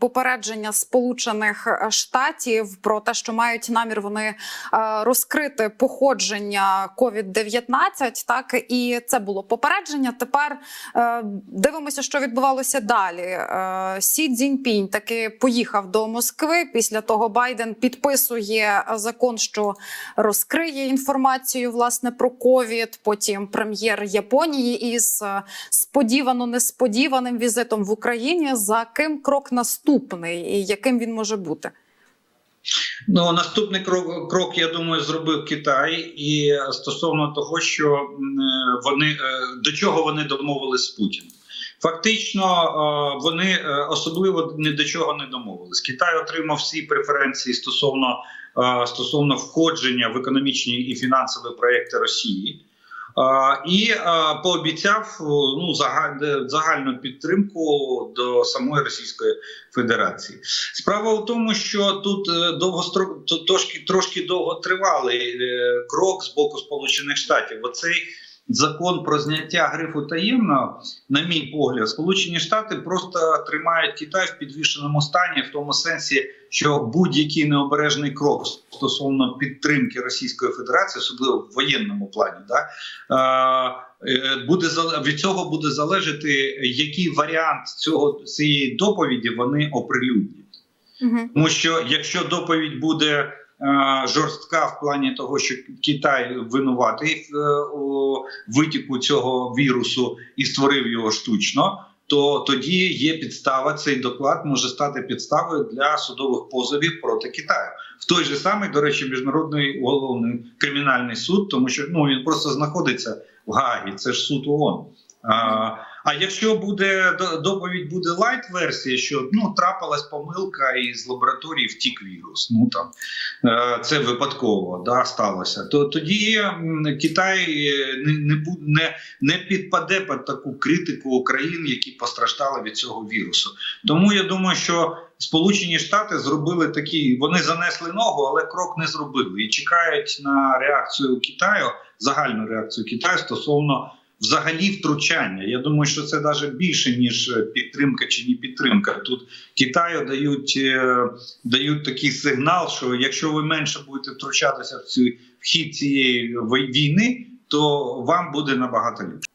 попередження Сполучених Штатів про те, що мають намір вони е, розкрити походження COVID-19, Так і це було попередження. Тепер е, дивимося, що відбувалося далі. Е, Сі Цзіньпінь таки поїхав до Москви. Після того Байден підписує закон, що розкриє інформацію власне про ковід. Потім прем'єр Японії із е, сподівано несподіваним візитом в Україні. За ким крок наступний і яким він може бути? Ну наступний крок, крок, я думаю, зробив Китай, і стосовно того, що е, вони е, до чого вони домовились з Путіним. Фактично, е, вони особливо ні до чого не домовились. Китай отримав всі преференції стосовно стосовно входження в економічні і фінансові проекти Росії. Е, І е, пообіцяв е, ну загаль- загальну підтримку до самої Російської Федерації. Справа в тому, що тут е, довгострок трошки довго довготривалий е, крок з боку Сполучених Штатів. Оцей закон про зняття грифу таємно, на мій погляд, Сполучені Штати просто тримають Китай в підвішеному стані, в тому сенсі, що будь-який необережний крок стосовно підтримки Російської Федерації, особливо в воєнному плані, да, е, е, буде від цього буде залежати, який варіант цього цієї доповіді вони оприлюднять. Угу. Тому що якщо доповідь буде жорстка в плані того, що Китай винуватий в е, витіку цього вірусу і створив його штучно, то тоді є підстава. Цей доклад може стати підставою для судових позовів проти Китаю. В той же самий, до речі, міжнародний головний кримінальний суд, тому що ну він просто знаходиться в Гагі. Це ж суд ООН. А, а якщо буде до- доповідь буде лайт версія, що ну трапилась помилка і з лабораторії втік вірус. Ну там е, це випадково да сталося. То тоді Китай е, не не, не, не підпаде під таку критику України, які постраждали від цього вірусу. Тому я думаю, що Сполучені Штати зробили такі, вони занесли ногу, але крок не зробили і чекають на реакцію Китаю, загальну реакцію Китаю стосовно взагалі втручання. Я думаю, що це навіть більше ніж е, підтримка чи не підтримка. Тут Китаю дають, е, дають такий сигнал, що якщо ви менше будете втручатися в цю в хід цієї війни, то вам буде набагато ліпше.